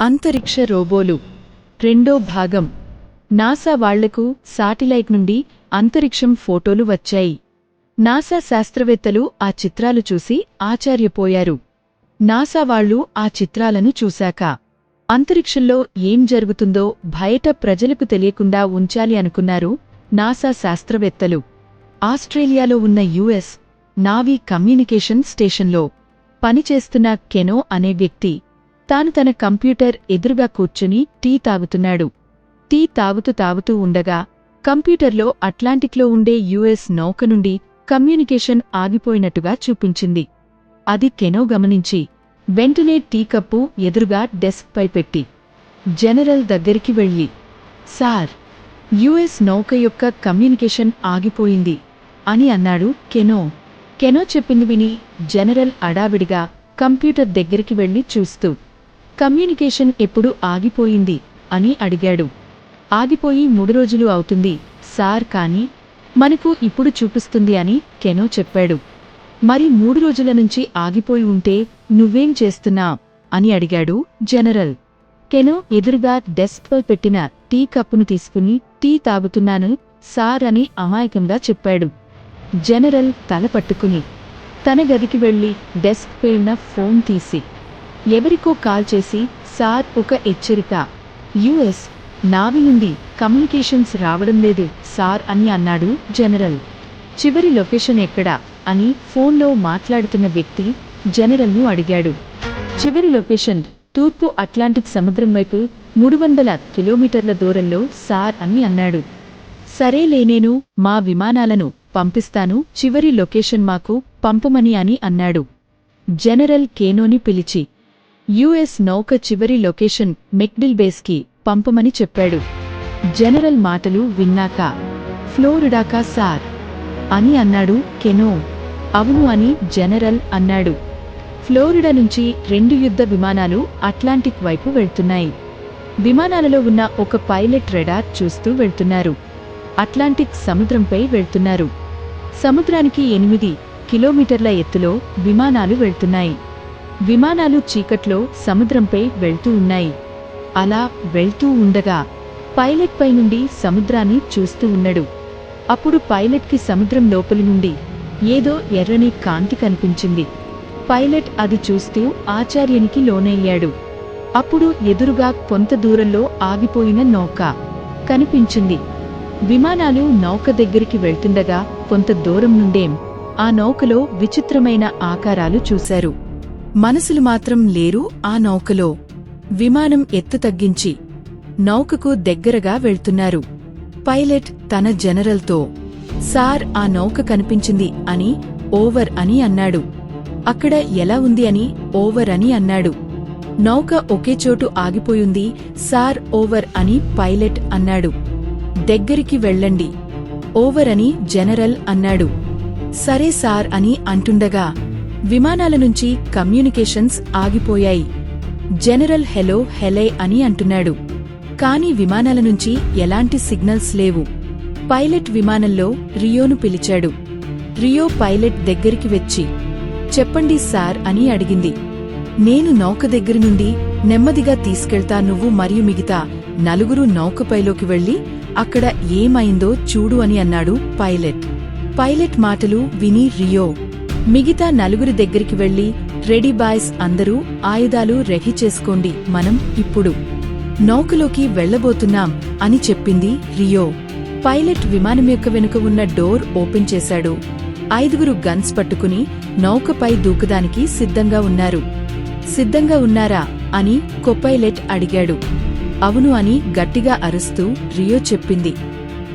అంతరిక్ష రోబోలు. రెండో భాగం. నాసా వాళ్ళకు శాటిలైట్ నుండి అంతరిక్షం ఫోటోలు వచ్చాయి. నాసా శాస్త్రవేత్తలు ఆ చిత్రాలు చూసి ఆశ్చర్యపోయారు. నాసా వాళ్ళు ఆ చిత్రాలను చూశాక అంతరిక్షంలో ఏం జరుగుతుందో బయట ప్రజలకు తెలియకుండా ఉంచాలి అనుకున్నారు నాసా శాస్త్రవేత్తలు. ఆస్ట్రేలియాలో ఉన్న యుఎస్ నావీ కమ్యూనికేషన్ స్టేషన్లో పనిచేస్తున్న కెనో అనే వ్యక్తి తాను తన కంప్యూటర్ ఎదురుగా కూర్చుని టీ తాగుతున్నాడు. టీ తాగుతూ తాగుతూ ఉండగా కంప్యూటర్లో అట్లాంటిక్లో ఉండే యుఎస్ నౌక నుండి కమ్యూనికేషన్ ఆగిపోయినట్టుగా చూపించింది. అది కెనో గమనించి వెంటనే టీ కప్పు ఎదురుగా డెస్క్పై పెట్టి జనరల్ దగ్గరికి వెళ్ళి సార్ యుఎస్ నౌక యొక్క కమ్యూనికేషన్ ఆగిపోయింది అని అన్నాడు కెనో. కెనో చెప్పింది విని జనరల్ అడావిడిగా కంప్యూటర్ దగ్గరికి వెళ్ళి చూస్తూ కమ్యూనికేషన్ ఎప్పుడు ఆగిపోయింది అని అడిగాడు. ఆగిపోయి మూడు రోజులు అవుతుంది సార్ కానీ మనకు ఇప్పుడు చూపిస్తుంది అని కెనో చెప్పాడు. మరి మూడు రోజుల నుంచి ఆగిపోయి ఉంటే నువ్వేం చేస్తున్నా అని అడిగాడు జనరల్. కెనో ఎదురుగా డెస్క్పై పెట్టిన టీ కప్పును తీసుకుని టీ తాగుతున్నాను సార్ అని అమాయకంగా చెప్పాడు. జనరల్ తల పట్టుకుని తన గదికి వెళ్ళి డెస్క్ ఉన్న ఫోన్ తీసి ఎవరికో కాల్ చేసి సార్ ఒక హెచ్చరిక. యుఎస్ నావి నుండి కమ్యూనికేషన్స్ రావడం లేదు సార్ అని అన్నాడు జనరల్. చివరి లొకేషన్ ఎక్కడ అని ఫోన్లో మాట్లాడుతున్న వ్యక్తి జనరల్ను అడిగాడు. చివరి లొకేషన్ తూర్పు అట్లాంటిక్ సముద్రం వైపు మూడు వందల కిలోమీటర్ల దూరంలో సార్ అని అన్నాడు. సరేలే నేను మా విమానాలను పంపిస్తాను చివరి లొకేషన్ మాకు పంపమని అని అన్నాడు. జనరల్ కేనోని పిలిచి యుఎస్ నౌక చివరి లొకేషన్ మెక్డిల్ బేస్కి పంపమని చెప్పాడు. జనరల్ మాటలు విన్నాక ఫ్లోరిడాకా సార్ అని అన్నాడు కెనో. అవును అని జనరల్ అన్నాడు. ఫ్లోరిడా నుంచి రెండు యుద్ధ విమానాలు అట్లాంటిక్ వైపు వెళ్తున్నాయి. విమానాలలో ఉన్న ఒక పైలట్ రెడార్ చూస్తూ వెళ్తున్నారు. అట్లాంటిక్ సముద్రంపై వెళ్తున్నారు. సముద్రానికి ఎనిమిది కిలోమీటర్ల ఎత్తులో విమానాలు వెళ్తున్నాయి. విమానాలు చీకట్లో సముద్రంపై వెళ్తూ ఉన్నాయి. అలా వెళ్తూ ఉండగా పైలట్ పై నుండి సముద్రాన్ని చూస్తూ ఉన్నాడు. అప్పుడు పైలట్కి సముద్రం లోపలి నుండి ఏదో ఎర్రని కాంతి కనిపించింది. పైలట్ అది చూస్తూ ఆచార్యునికి లోనయ్యాడు. అప్పుడు ఎదురుగా కొంత దూరంలో ఆగిపోయిన నౌక కనిపించింది. విమానాలు నౌక దగ్గరికి వెళ్తుండగా కొంత దూరం నుండేం ఆ నౌకలో విచిత్రమైన ఆకారాలు చూశారు. మనసులు మాత్రం లేరు ఆ నౌకలో. విమానం ఎత్తు తగ్గించి నౌకకు దగ్గరగా వెళ్తున్నారు. పైలట్ తన జనరల్తో సార్ ఆ నౌక కనిపించింది అని ఓవర్ అని అన్నాడు. అక్కడ ఎలా ఉంది అని ఓవర్ అని అన్నాడు. నౌక ఒకే చోటు ఆగిపోయింది సార్ ఓవర్ అని పైలట్ అన్నాడు. దగ్గరికి వెళ్ళండి ఓవర్ అని జనరల్ అన్నాడు. సరే సార్ అని అంటుండగా విమానాల నుంచి కమ్యూనికేషన్స్ ఆగిపోయాయి. జనరల్ హెలో హెలే అని అంటున్నాడు. కాని విమానాల నుంచి ఎలాంటి సిగ్నల్స్ లేవు. పైలట్ విమానంలో రియోను పిలిచాడు. రియో పైలట్ దగ్గరికి వచ్చి చెప్పండి సార్ అని అడిగింది. నేను నౌక దగ్గర నుండి నెమ్మదిగా తీసుకెళ్తా నువ్వు మరియు మిగతా నలుగురు నౌకపైలోకి వెళ్ళి అక్కడ ఏమైందో చూడు అని అన్నాడు పైలట్. పైలట్ మాటలు విని రియో మిగతా నలుగురి దగ్గరికి వెళ్ళి రెడీ బాయ్స్ అందరూ ఆయుధాలు రెహి చేసుకోండి మనం ఇప్పుడు నౌకలోకి వెళ్ళబోతున్నాం అని చెప్పింది రియో. పైలట్ విమానం యొక్క వెనుక ఉన్న డోర్ ఓపెన్ చేశాడు. ఐదుగురు గన్స్ పట్టుకుని నౌకపై దూకదానికి సిద్ధంగా ఉన్నారు. సిద్ధంగా ఉన్నారా? అని కొపైలట్ అడిగాడు. అవును అని గట్టిగా అరుస్తూ రియో చెప్పింది.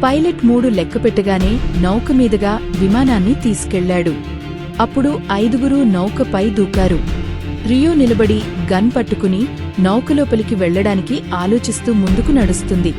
పైలట్ మూడు లెక్కపెట్టగానే నౌక మీదుగా విమానాన్ని తీసుకెళ్ళాడు. అప్పుడు ఐదుగురు నౌకపై దూకారు. రియో నిలబడి గన్ పట్టుకుని నౌకలోపలికి వెళ్ళడానికి ఆలోచిస్తూ ముందుకు నడుస్తుంది.